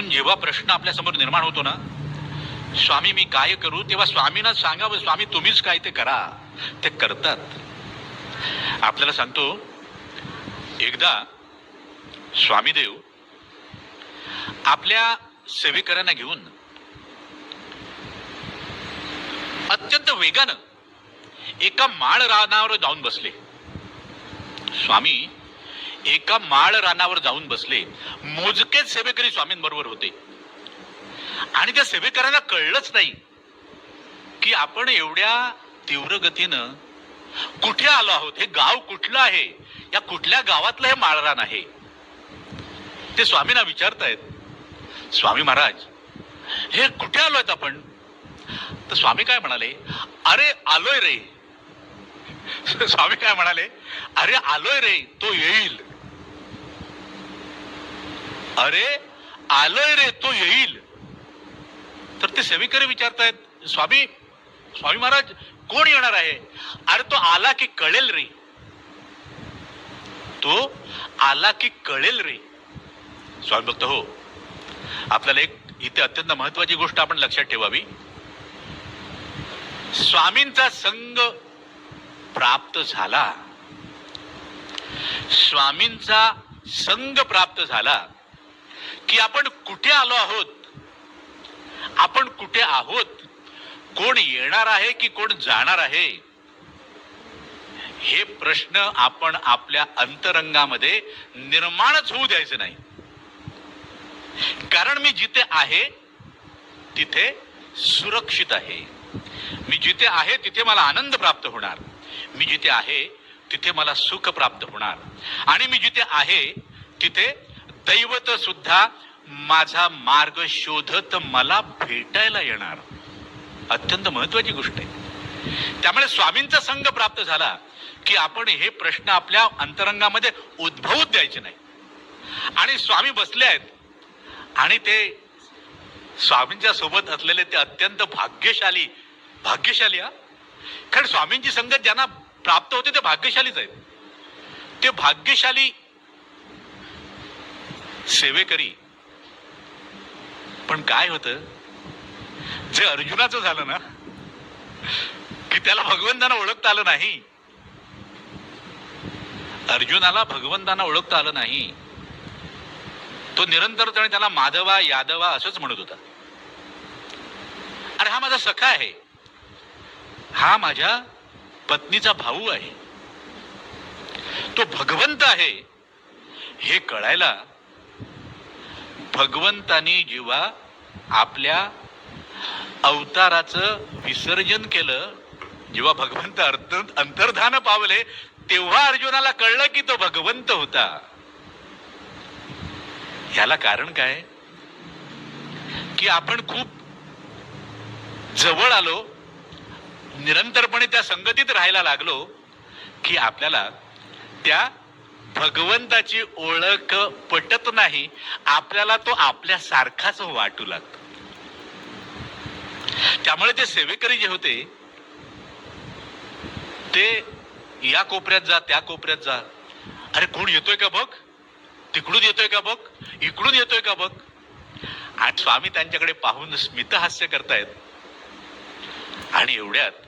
म्हणून जेव्हा प्रश्न आपल्यासमोर निर्माण होतो ना स्वामी मी काय करू? तेव्हा स्वामींना सांगावं स्वामी तुम्हीच काय ते करा. ते करतात. आपल्याला सांगतो एकदा स्वामीदेव आपल्या सेवेकऱ्यांना घेऊन अत्यंत वेगानं एका माळ रानावर जाऊन बसले. स्वामी एका माळ रानावर जाऊन बसले. मोजकेच सेवेकरी स्वामींबरोबर होते. आणि त्या सेवेकऱ्यांना कळलंच नाही की आपण एवढ्या तीव्र गतीनं कुठे आलो आहोत? हे गाव कुठलं आहे? या कुठल्या गावातलं हे माळरान आहे? ते स्वामींना विचारतायत. स्वामी महाराज हे कुठे आलोय आपण? तर स्वामी काय म्हणाले अरे आलोय रे. स्वामी काय म्हणाले? अरे आलोय रे तो येईल. अरे आलोय रे तो येईल. तर ते सेविकरी विचारतायत स्वामी स्वामी महाराज कोण येणार आहे? अरे तो आला की कळेल रे. तो आला की कळेल रे. स्वामी भक्त हो. आपल्याला एक इथे अत्यंत महत्वाची गोष्ट आपण लक्षात ठेवावी. स्वामींचा संग प्राप्त झाला. स्वामींचा संग प्राप्त झाला की आपण कुठे आलो आहोत? आपण कुठे आहोत? कोण येणार आहे की कोण जाणार आहे? हे प्रश्न आपण आपल्या अंतरंगामध्ये निर्माणच होऊ द्यायचे नाही. कारण मी जिथे आहे तिथे सुरक्षित आहे. मी जिथे आहे तिथे मला आनंद प्राप्त होणार. मी जिथे आहे तिथे मला सुख प्राप्त होणार. आणि मी जिथे आहे तिथे दैवत सुद्धा माझा मार्ग शोधत मला भेटायला येणार. अत्यंत महत्वाची गोष्ट आहे. त्यामुळे स्वामींचा संघ प्राप्त झाला की आपण हे प्रश्न आपल्या अंतरंगामध्ये उद्भवूच द्यायचे नाही. आणि स्वामी बसले आहेत. आणि ते स्वामींच्या सोबत असलेले ते अत्यंत भाग्यशाली भाग्यशाली हा? कारण स्वामींची संगत ज्यांना प्राप्त होते ते भाग्यशालीच आहेत. ते भाग्यशाली सेवेकरी. पण काय होतं? जे अर्जुनाचं झालं ना की त्याला भगवंतांना ओळखता आलं नाही. अर्जुनाला भगवंतांना ओळखता आलं नाही. तो निरंतरपणे त्याला माधवा यादवा असंच म्हणत होता. अरे हा माझा सखा आहे. हा माझ्या पत्नीचा भाऊ आहे. तो भगवंत आहे. हे कळायला भगवंतानी जेव्हा आपल्या अवताराचं विसर्जन केलं. जेव्हा भगवंत अर्थ अंतर्धान पावले तेव्हा अर्जुनाला कळलं की तो भगवंत होता. ह्याला कारण काय? की आपण खूप जवळ आलो निरंतरपणे त्या संगतीत राहायला लागलो की आपल्याला त्या भगवंताची ओळख पटत नाही. आपल्याला तो आपल्या सारखाच वाटू लागतो. त्यामुळे ते सेवेकरी जे होते ते या कोपऱ्यात जा त्या कोपऱ्यात जा. अरे कोण येतोय का बघ? तिकडून येतोय का बघ? इकडून येतोय का बघ? आणि स्वामी त्यांच्याकडे पाहून स्मितहास्य करतायत. आणि एवढ्यात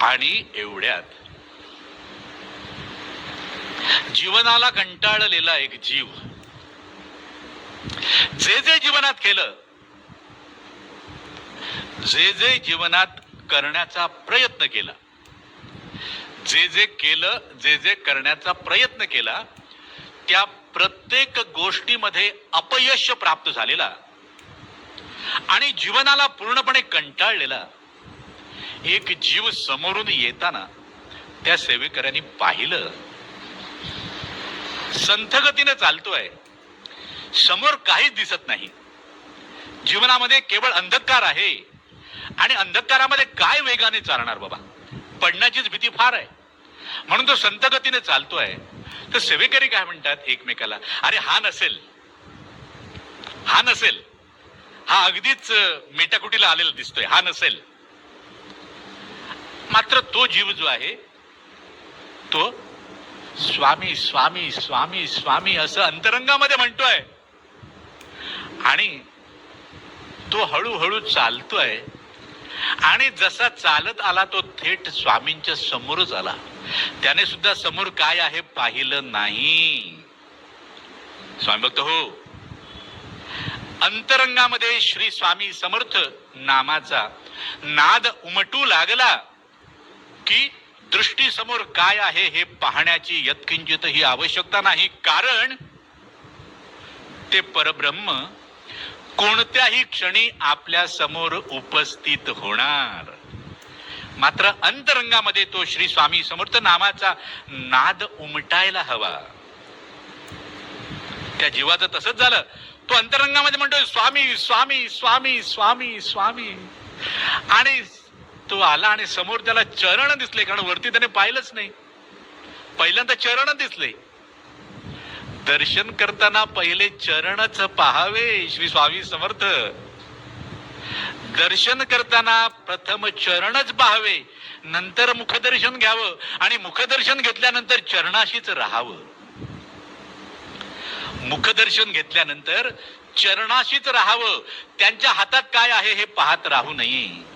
आणि एवढ्यात. जीवनाला कंटाळलेला एक जीव. जे जे जीवनात केलं जे जे जीवनात करण्याचा प्रयत्न केला जे जे केलं जे जे करण्याचा प्रयत्न केला त्या प्रत्येक गोष्टीमध्ये अपयश प्राप्त झालेला आणि जीवनाला पूर्णपणे कंटाळलेला एक जीव समोरून येताना त्या सेवेकऱ्यांनी पाहिलं. संथगतीने चालतोय. समोर काहीच दिसत नाही. जीवनामध्ये केवळ अंधकार आहे. आणि अंधकारामध्ये काय वेगाने चालणार बाबा? पडण्याचीच भीती फार आहे. म्हणून तो संतगतीने चालतोय. तर सेवेकरी काय म्हणतात एकमेकाला? अरे हा नसेल. हा नसेल. हा अगदीच मेटाकुटीला आलेला दिसतोय. हा नसेल. मात्र तो जीव जो आहे तो स्वामी स्वामी स्वामी स्वामी असं अंतरंगामध्ये म्हणतोय. आणि तो हळूहळू चालतोय. आणि जसा चालत आला तो थेट स्वामींच्या समोरच आला. त्याने सुद्धा समोर काय आहे पाहिलं नाही. स्वामी भक्त हो अंतरंगामध्ये श्री स्वामी समर्थ नामाचा नाद उमटू लागला. की दृष्टीसमोर काय आहे हे पाहण्याची यत्किंचित ही आवश्यकता नाही. कारण ते परब्रह्म कोणत्याही क्षणी आपल्यासमोर उपस्थित होणार. मात्र अंतरंगामध्ये तो श्री स्वामी समर्थ नामाचा नाद उमटायला हवा. त्या जीवाचं तसंच झालं. तो अंतरंगामध्ये म्हणतोय स्वामी स्वामी स्वामी स्वामी स्वामी. आणि तो आला आणि समोर त्याला चरण दिसले कारण वरती त्याने पाहिलंच नाही. पहिल्यांदा चरण दिसले. दर्शन करताना पहिले चरणच पाहावे श्री स्वामी समर्थ. दर्शन करताना प्रथम चरणच पाहावे नंतर मुखदर्शन घ्यावं आणि मुखदर्शन घेतल्यानंतर चरणाशीच राहावं. मुखदर्शन घेतल्यानंतर चरणाशीच राहावं. त्यांच्या हातात काय आहे हे पाहत राहू नये.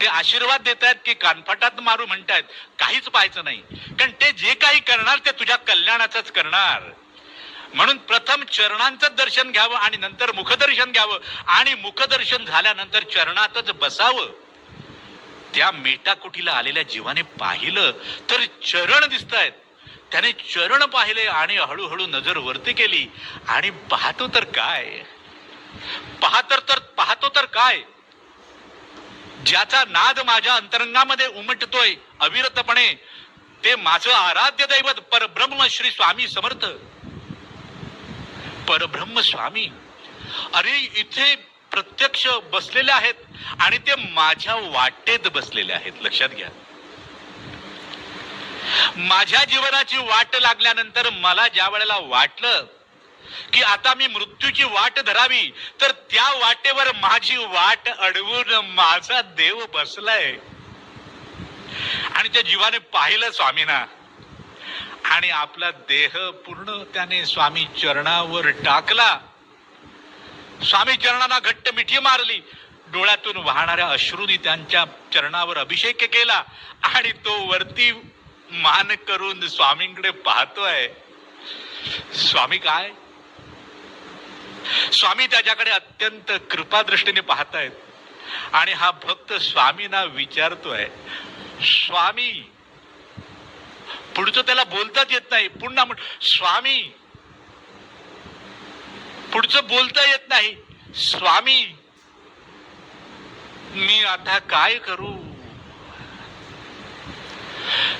ते आशीर्वाद देत आहेत की कानफटात मारू म्हणतायत. काहीच पाहायचं नाही. कारण ते जे काही करणार ते तुझ्या कल्याणाचंच करणार. म्हणून प्रथम चरणांचं दर्शन घ्यावं आणि नंतर मुखदर्शन घ्यावं. आणि मुखदर्शन झाल्यानंतर चरणातच बसावं. त्या मेटाकुटीला आलेल्या जीवाने पाहिलं तर चरण दिसत आहेत त्याने चरण पाहिले आणि हळूहळू नजर वरती केली. आणि पाहतो तर काय? पाहतो तर पाहतो तर काय? ज्याचा नाद माझ्या अंतरंगामध्ये उमटतोय अविरतपणे ते माझं आराध्य दैवत परब्रह्म श्री स्वामी समर्थ. परब्रह्म स्वामी अरे इथे प्रत्यक्ष बसलेले आहेत आणि ते माझ्या वाटेत बसलेले आहेत. लक्षात घ्या. माझ्या जीवनाची वाट लागल्यानंतर मला ज्या वेळेला वाटलं की आता मी मृत्यूची वाट धरावी तर त्या वाटेवर माझी वाट अडवून माझा देव बसलाय. आणि त्या जीवाने पाहिलं स्वामीना आणि आपला देह पूर्ण त्याने स्वामी चरणावर टाकला. स्वामी चरणांना घट्ट मिठी मारली. डोळ्यातून वाहणाऱ्या अश्रूनी त्यांच्या चरणावर अभिषेक केला आणि तो वरती मान करून स्वामींकडे पाहतोय. स्वामी काय? स्वामी त्याच्याकडे अत्यंत कृपादृष्टीने पाहतायत. आणि हा भक्त स्वामींना विचारतोय स्वामी पुढचं त्याला बोलताच येत नाही. पुन्हा म्हण स्वामी पुढचं बोलता येत नाही. स्वामी मी आता काय करू?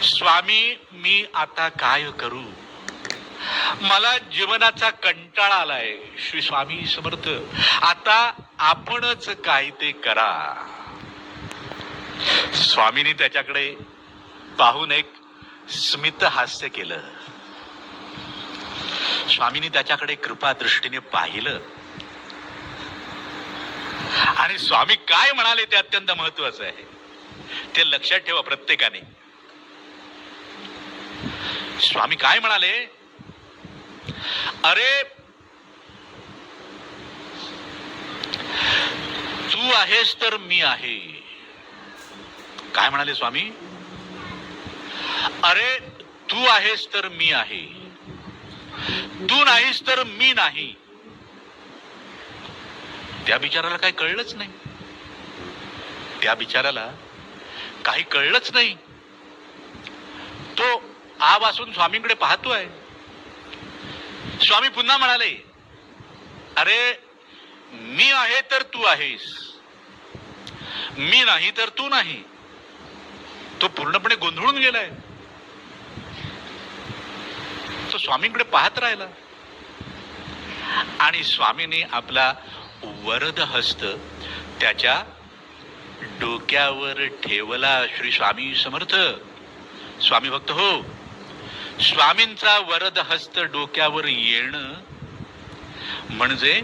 स्वामी मी आता काय करू? मला जीवनाचा कंटाळा आलाय. श्री स्वामी समर्थ आता आपणच काय ते करा. स्वामींनी त्याच्याकडे पाहून एक स्मित हास्य केलं. स्वामींनी त्याच्याकडे कृपा दृष्टीने पाहिलं. आणि स्वामी काय म्हणाले ते अत्यंत महत्वाचं आहे. ते लक्षात ठेवा प्रत्येकाने. स्वामी काय म्हणाले? अरे तू आहेस तर मी आहे. काय म्हणाले स्वामी? अरे तू आहेस तर मी आहे. तू नाहीस तर मी नाही. त्या बिचाराला काही कळलंच नाही. त्या बिचाराला काही कळलंच नाही. तो आवासून स्वामींकडे पाहतोय. स्वामी पुन्हा म्हणाले अरे मी आहे तर तू आहेस. मी नाही तर तू नाही. तो पूर्णपणे गोंधळून गेलाय. तो स्वामींकडे पाहत राहिला. आणि स्वामीने आपला वरद हस्त त्याच्या डोक्यावर ठेवला श्री स्वामी समर्थ. स्वामी भक्त हो स्वामींचा वरद हस्त डोक्यावर येणं म्हणजे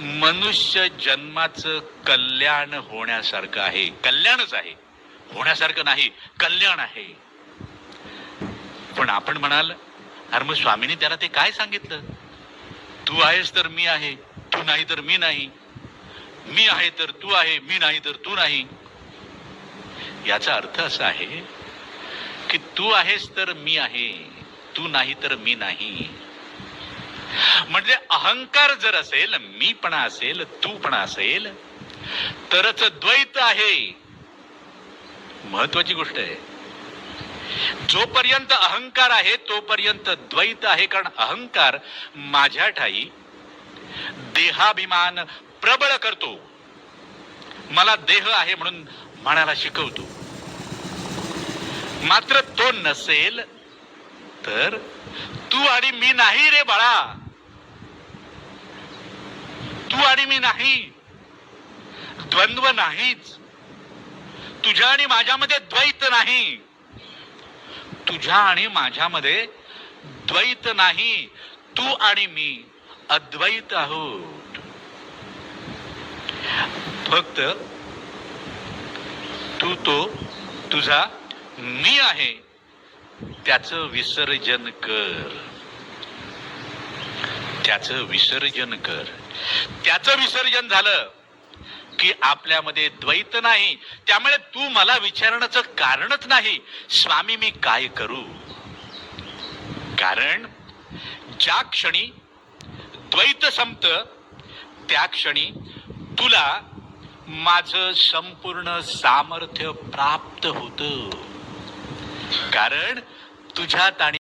मनुष्य जन्माचं कल्याण होण्यासारखं आहे. कल्याणच आहे. होण्यासारखं नाही. कल्याण आहे. पण आपण म्हणाल अरे मग स्वामींनी त्याला ते काय सांगितलं? तू आहेस तर मी आहे. तू नाही तर मी नाही. मी आहे तर तू आहे. मी नाही तर तू नाही. याचा अर्थ असा आहे की तू आहेस तर मी आहे. तू नाही तर मी नाही. म्हणजे अहंकार जर असेल मी पण असेल तू पण असेल तरच द्वैत आहे. महत्वाची गोष्ट आहे. जोपर्यंत अहंकार आहे तोपर्यंत द्वैत आहे. कारण अहंकार माझ्या ठाई देहाभिमान प्रबळ करतो. मला देह आहे म्हणून म्हणायला शिकवतो. मात्र तो नसेल तर तू आणि मी नाही रे बाळा. तू आणि मी नाही. द्वंद्व नाहीच. तुझ्या आणि माझ्यामध्ये द्वैत नाही. तुझ्या आणि माझ्यामध्ये द्वैत नाही. तू आणि मी अद्वैत आहोत. फक्त तू तो तुझा मी आहे. त्याचं विसर्जन कर. त्याचं विसर्जन कर. त्याचं विसर्जन झालं की आपल्यामध्ये द्वैत नाही. त्यामुळे तू मला विचारण्याचं कारणच नाही. स्वामी मी काय करू? कारण ज्या क्षणी द्वैत संपत त्या क्षणी तुला माझं संपूर्ण सामर्थ्य प्राप्त होत. कारण तुझ्यात आणि